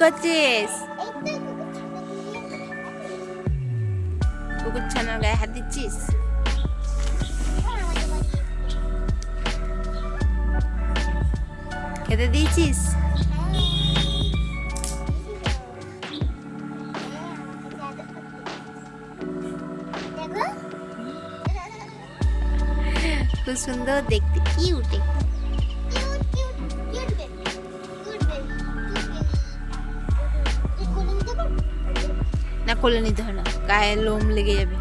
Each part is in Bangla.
করছিস কুকুর ছানার গায়ে হাত দিচ্ছিস? খেতে দিয়েছিস? খুব সুন্দর দেখতে। কিউট না কোলে নিতে হয় না। গায়ে লোম লেগে যাবে।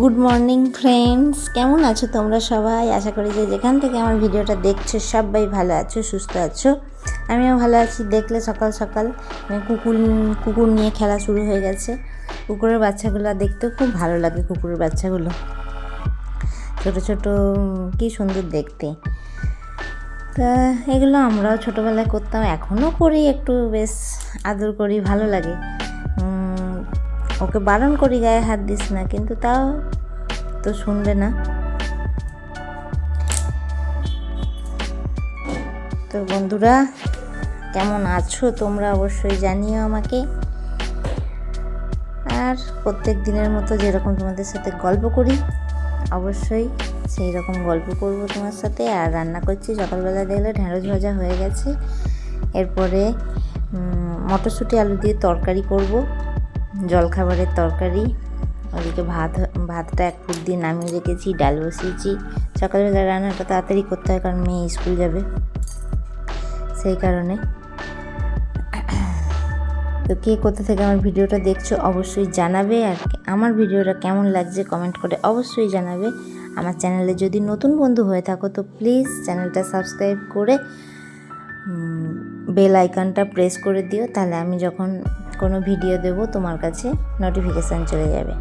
গুড মর্নিং ফ্রেন্ডস কেমন আছো তোমরা সবাই? আশা করি যে যেখান থেকে আমার ভিডিওটা দেখছ, সবাই ভালো আছো, সুস্থ আছো। আমিও ভালো আছি। দেখলে সকাল সকাল মানে কুকুর কুকুর নিয়ে খেলা শুরু হয়ে গেছে। কুকুরের বাচ্চাগুলো দেখতেও খুব ভালো লাগে, কুকুরের বাচ্চাগুলো। ছোট ছোট কি সুন্দর দেখতে। তা এগুলো আমরাও ছোটোবেলায় করতাম, এখনও করি একটু, বেশ আদর করি, ভালো লাগে। ওকে বারণ করি গায়ে হাত দিস না, কিন্তু তাও তো শুনবে না। তো বন্ধুরা, কেমন আছো তোমরা অবশ্যই জানিও আমাকে। আর প্রত্যেক দিনের মতো যেরকম তোমাদের সাথে গল্প করি, অবশ্যই সেই রকম গল্প করব তোমার সাথে। আর রান্না করছি সকালবেলা দেখলে ঢেঁড়স ভাজা হয়ে গেছে। এরপরে মটরশুঁটি আলু দিয়ে তরকারি করব, জলখাবারের তরকারি। ওদিকে ভাত, ভাতটা এক ফুট দিয়ে নামিয়ে রেখেছি, ডাল বসিয়েছি। সকালবেলা রান্নাটা তাড়াতাড়ি করতে হয় কারণ মেয়ে স্কুল যাবে। সেই কারণে তো কে কোথা থেকে আমার ভিডিওটা দেখছ অবশ্যই জানাবে আর আমার ভিডিওটা কেমন লাগছে কমেন্ট করে অবশ্যই জানাবে। আমার চ্যানেলে যদি নতুন বন্ধু হয়ে থাকো তো প্লিজ চ্যানেলটা সাবস্ক্রাইব করে বেল আইকনটা প্রেস করে দিও, তাহলে আমি যখন কোনো ভিডিও দেব তোমার কাছে নোটিফিকেশান চলে যাবে।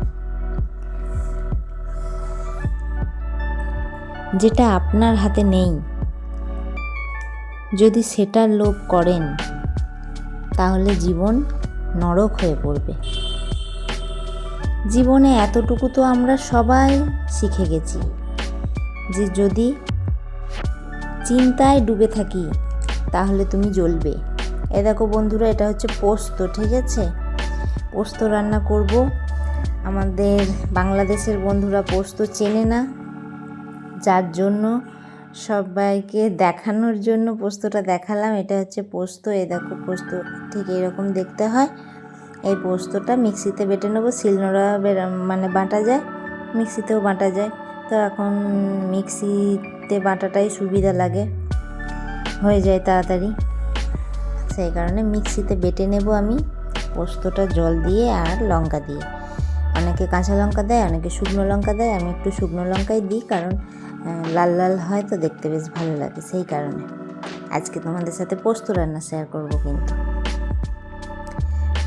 যেটা আপনার হাতে নেই, যদি সেটার লোভ করেন তাহলে জীবন নরক হয়ে পড়বে। জীবনে এতটুকু তো আমরা সবাই শিখে গেছি যে যদি চিন্তায় ডুবে থাকি, তাহলে তুমি জ্বলবে। এ দেখো বন্ধুরা, এটা হচ্ছে পোস্ত, ঠিক আছে? পোস্ত রান্না করব। আমাদের বাংলাদেশের বন্ধুরা পোস্ত চেনে না, যার জন্য সবাইকে দেখানোর জন্য পোস্তটা দেখালাম। এটা হচ্ছে পোস্ত। এ দেখো পোস্ত, ঠিক এরকম দেখতে হয়। এই পোস্তটা মিক্সিতে বেটে নেব। শিলনোড়া মানে বাটা যায়, মিক্সিতেও বাটা যায়। তো এখন মিক্সিতে বাটাটাই সুবিধা লাগে। হয়ে যায় তাড়াতাড়ি। সেই কারণে মিক্সিতে বেটে নেব আমি পোস্তটা জল দিয়ে আর লঙ্কা দিয়ে। অনেকে কাঁচা লঙ্কা দেয়, অনেকে শুকনো লঙ্কা দেয়। আমি একটু শুকনো লঙ্কাই দিই, কারণ লাল লাল হয় তো দেখতে বেশ ভালো লাগে, সেই কারণে। আজকে তোমাদের সাথে পোস্ত রান্না শেয়ার করব কিন্তু।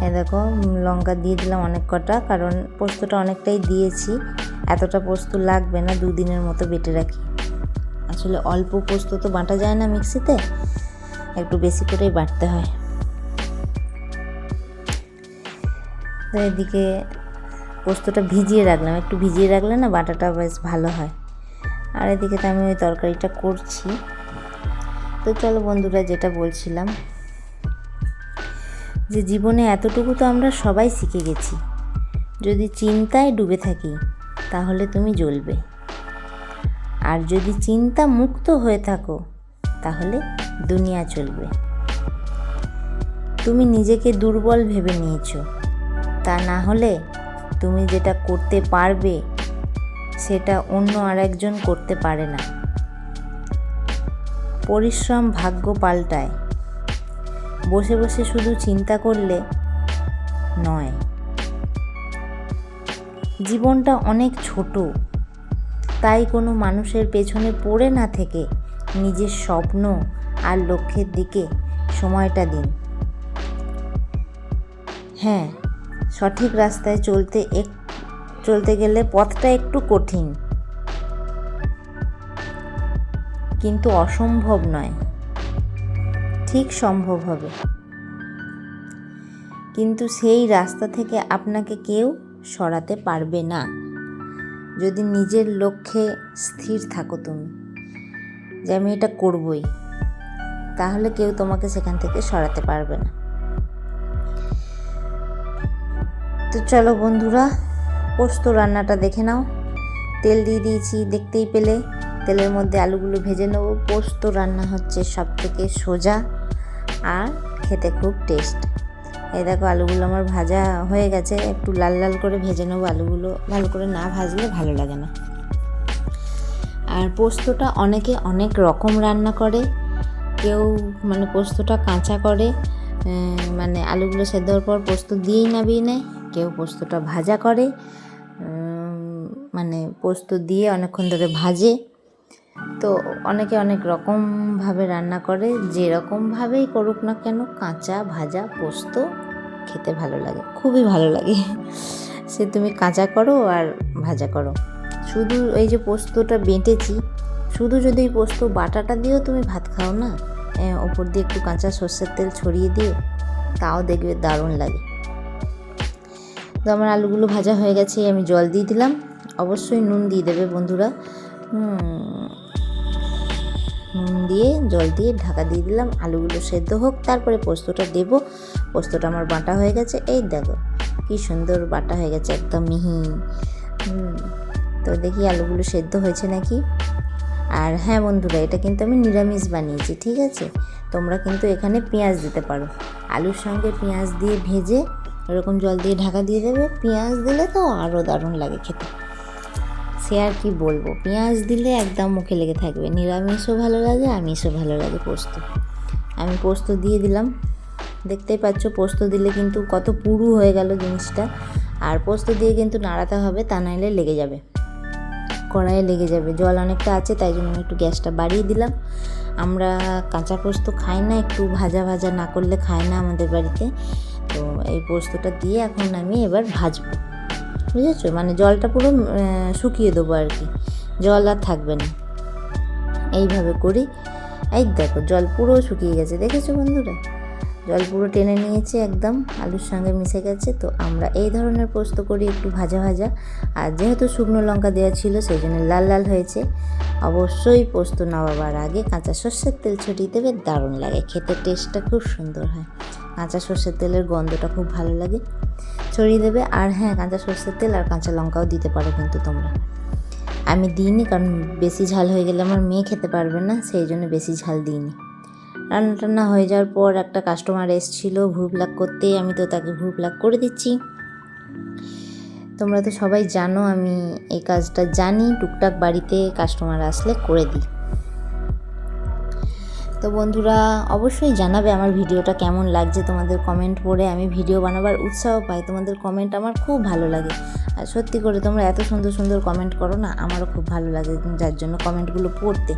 এই দেখো, লঙ্কা দিয়ে দিলাম অনেক কটা, কারণ পোস্তটা অনেকটাই দিয়েছি। এতটা পোস্ত লাগবে না, দুদিনের মতো বেটে রাখি। আসলে অল্প পোস্ত তো বাটা যায় না মিক্সিতে, একটু বেশি করেই বাটতে হয়। তো এদিকে পোস্তটা ভিজিয়ে রাখলাম, একটু ভিজিয়ে রাখলে না বাটাটা বেশ ভালো হয়। আর এদিকে তো আমি ওই তরকারিটা করছি। তো চলো বন্ধুরা, যেটা বলছিলাম যে জীবনে এতটুকু তো আমরা সবাই শিখে গেছি। যদি চিন্তায় ডুবে থাকি, তাহলে তুমি জ্বলবে। আর যদি চিন্তা মুক্ত হয়ে থাকো, তাহলে দুনিয়া চলবে। তুমি নিজেকে দুর্বল ভেবে নিয়েছো। তা না হলে তুমি যেটা করতে পারবে সেটা অন্য আরেকজন করতে পারে না। পরিশ্রম ভাগ্য পাল্টায়। বসে বসে শুধু চিন্তা করলে নয়। জীবনটা অনেক ছোট। তাই কোনো মানুষের পেছনে পড়ে না থেকে নিজের স্বপ্ন আর লক্ষ্যের দিকে সময়টা দিন। হ্যাঁ সঠিক রাস্তায় চলতে এক চলতে গেলে পথটা একটু কঠিন। কিন্তু অসম্ভব নয়। ঠিক সম্ভব হবে। কিন্তু সেই রাস্তা থেকে আপনাকে কেউ সরাতে পারবে না। যদি নিজের লক্ষ্যে স্থির থাকো তুমি যে আমি এটা করবই, তাহলে কেউ তোমাকে সেখান থেকে সরাতে পারবে না। তো চলো বন্ধুরা পোস্ত রান্নাটা দেখে নাও। তেল দিয়ে দিয়েছি দেখতেই পেলে। তেলের মধ্যে আলুগুলো ভেজে নেব। পোস্ত রান্না হচ্ছে সব থেকে সোজা আর খেতে খুব টেস্ট। এই দেখো আলুগুলো আমার ভাজা হয়ে গেছে। একটু লাল লাল করে ভেজে নেব। আলুগুলো ভালো করে না ভাজলে ভালো লাগে না। আর পোস্তটা অনেকে অনেক রকম রান্না করে। কেউ মানে পোস্তটা কাঁচা করে মানে আলুগুলো সেদ্ধ পর পোস্ত দিয়েই নামিয়ে নেয়। কেউ পোস্তটা ভাজা করে। মানে পোস্ত দিয়ে অনেকক্ষণ ধরে ভাজে। তো অনেকে অনেক রকমভাবে রান্না করে, যেরকমভাবেই করুক না কেন কাঁচা ভাজা পোস্ত খেতে ভালো লাগে, খুবই ভালো লাগে। সে তুমি কাঁচা করো আর ভাজা করো। শুধু এই যে পোস্তটা বেঁটেছি, শুধু যদি এই পোস্ত বাটাটা দিয়েও তুমি ভাত খাও না ওপর দিয়ে একটু কাঁচা সর্ষের তেল ছড়িয়ে দিয়ে, তাও দেখবে দারুণ লাগে। তো আমার আলুগুলো ভাজা হয়ে গেছে, আমি জল দিয়ে দিলাম। অবশ্যই নুন দিয়ে দেবে বন্ধুরা। নুন দিয়ে, জল দিয়ে ঢাকা দিয়ে দিলাম। আলুগুলো সেদ্ধ হোক, তারপরে পোস্তটা দেব। পোস্তটা আমার বাটা হয়ে গেছে। এই দেখো, কি সুন্দর বাটা হয়ে গেছে, একদম মিহি। তো দেখি আলুগুলো সেদ্ধ হয়েছে নাকি? আর হ্যাঁ বন্ধুরা, এটা কিন্তু আমি নিরামিষ বানিয়েছি, ঠিক আছে? তোমরা কিন্তু এখানে পেঁয়াজ দিতে পারো। আলুর সঙ্গে পেঁয়াজ দিয়ে ভেজে এরকম জল দিয়ে ঢাকা দিয়ে দেবে। পেঁয়াজ দিলে তো আরও দারুণ লাগে খেতে। সে আর কি বলব? পেঁয়াজ দিলে একদম মুখে লেগে থাকবে। নিরামিষও ভালো লাগে, আমিষও ভালো লাগে পোস্ত। আমি পোস্ত দিয়ে দিলাম। দেখতেই পাচ্ছ, পোস্ত দিলে কিন্তু কত পুরু হয়ে গেল জিনিসটা। আর পোস্ত দিয়ে কিন্তু নাড়াতে হবে, তা নাইলে লেগে যাবে। কড়াইয়ে লেগে যাবে। জল অনেকটা আছে, তাই জন্য আমি একটু গ্যাসটা বাড়িয়ে দিলাম। আমরা কাঁচা পোস্ত খাই না, একটু ভাজা ভাজা না করলে খায় না আমাদের বাড়িতে। তো এই পোস্তটা দিয়ে এখন আমি এবার ভাজবো, বুঝেছ? মানে জলটা পুরো শুকিয়ে দেবো আর কি। জল আর থাকবে না। এইভাবে করি। এই দেখো, জল পুরো শুকিয়ে গেছে। দেখেছ বন্ধুরা? জল পুরো টেনে নিয়েছে একদম। আলুর সঙ্গে মিশে গেছে। তো আমরা এই ধরনের পোস্ত করি একটু ভাজা ভাজা। আর যেহেতু শুকনো লঙ্কা দেওয়া ছিল, সেই জন্য লাল লাল হয়েছে। অবশ্যই পোস্ত নামাবার আগে কাঁচা সর্ষের তেল ছড়িয়ে দেবে। দারুণ লাগে। খেতে, টেস্টটা খুব সুন্দর হয়। কাঁচা সর্ষের তেলের গন্ধটা খুব ভালো লাগে। ছড়িয়ে দেবে। আর হ্যাঁ কাঁচা সর্ষের তেল আর কাঁচা লঙ্কাও দিতে পারো কিন্তু তোমরা। আমি দিইনি কারণ বেশি ঝাল হয়ে গেলে আমার মেয়ে খেতে পারবে না, সেই জন্য বেশি ঝাল দিইনি। রান্না টান্না হয়ে যাওয়ার পর একটা কাস্টমার এসেছিল ভুরু প্লাক করতে, আমি তো তাকে ভুরু প্লাক করে দিচ্ছি। তোমরা তো সবাই জানো, আমি এই কাজটা জানি, টুকটাক বাড়িতে কাস্টমার আসলে করে দিই। তো বন্ধুরা, অবশ্যই জানাবে আমার ভিডিওটা কেমন লাগছে তোমাদের কমেন্ট পড়ে। আমি ভিডিও বানাবার উৎসাহ পাই, তোমাদের কমেন্ট আমার খুব ভালো লাগে। আর সত্যি করে তোমরা এত সুন্দর সুন্দর কমেন্ট করো না, আমারও খুব ভালো লাগে যার জন্য কমেন্টগুলো পড়তে।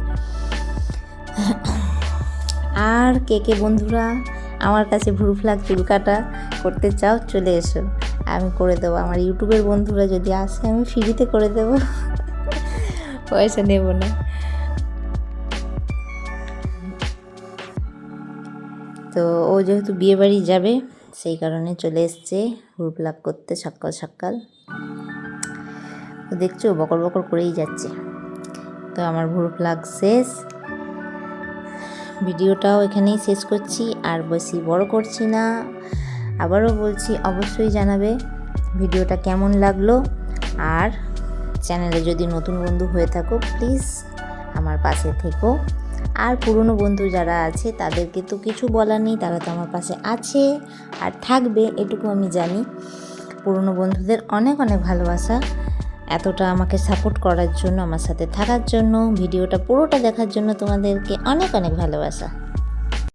আর কে কে বন্ধুরা, আমার কাছে ভুরু ফ্লাগ চুল কাটা করতে চাও, চলে এসো। আমি করে দেবো, আমার ইউটিউবের বন্ধুরা যদি আসে, আমি ফ্রিতে করে দেবো। পয়সা নেব না। তো ও যেহেতু বিয়ে বাড়ি যাবে, সেই কারণে চলে এসছে ভুরু প্লাগ করতে সকাল সকাল। দেখছ বকর বকর করেই যাচ্ছে। তো আমার ভুরু প্লাগ শেষ। ভিডিওটাও এখানেই শেষ করছি, আর বেশি বড় করছি না। আবারও বলছি, অবশ্যই জানাবে ভিডিওটা কেমন লাগল। আর চ্যানেলে যদি নতুন বন্ধু হয়ে থাকো প্লিজ আমার পাশে থেকো। আর পুরনো বন্ধু যারা আছে, তাদেরকে তো কিছু বলার নেই, তারা তো আমার পাশে আছে আর থাকবে, এটুকু আমি জানি। পুরনো বন্ধুদের অনেক অনেক ভালোবাসা। এতটা আমাকে সাপোর্ট করার জন্য, আমার সাথে থাকার জন্য, ভিডিওটা পুরোটা দেখার জন্য তোমাদেরকে অনেক অনেক ভালোবাসা।